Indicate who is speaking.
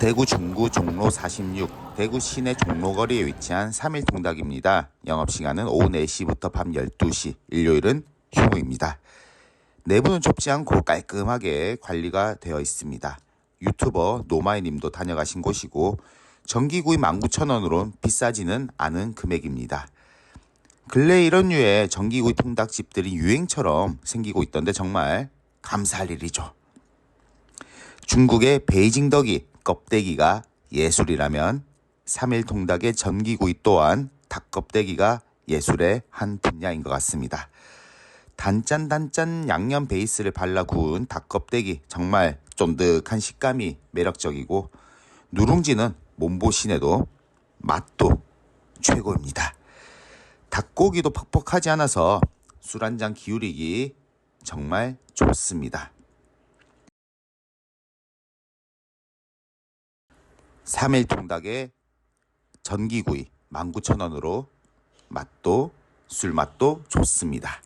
Speaker 1: 대구 중구 종로 46, 대구 시내 종로거리에 위치한 3일 통닭입니다. 영업시간은 오후 4시부터 밤 12시, 일요일은 휴무입니다. 내부는 좁지 않고 깔끔하게 관리가 되어 있습니다. 유튜버 노마이님도 다녀가신 곳이고 전기구이 19,000원으론 비싸지는 않은 금액입니다. 근래 이런 류의 전기구이 통닭집들이 유행처럼 생기고 있던데 정말 감사할 일이죠. 중국의 베이징 덕이 껍데기가 예술이라면 3일 통닭의 전기구이 또한 닭 껍데기가 예술의 한 분야인 것 같습니다. 단짠단짠 양념 베이스를 발라 구운 닭 껍데기 정말 쫀득한 식감이 매력적이고 누룽지는 몸보신에도 맛도 최고입니다. 닭고기도 퍽퍽하지 않아서 술 한 잔 기울이기 정말 좋습니다. 3일 통닭의 전기구이 19,000원으로 맛도 술 맛도 좋습니다.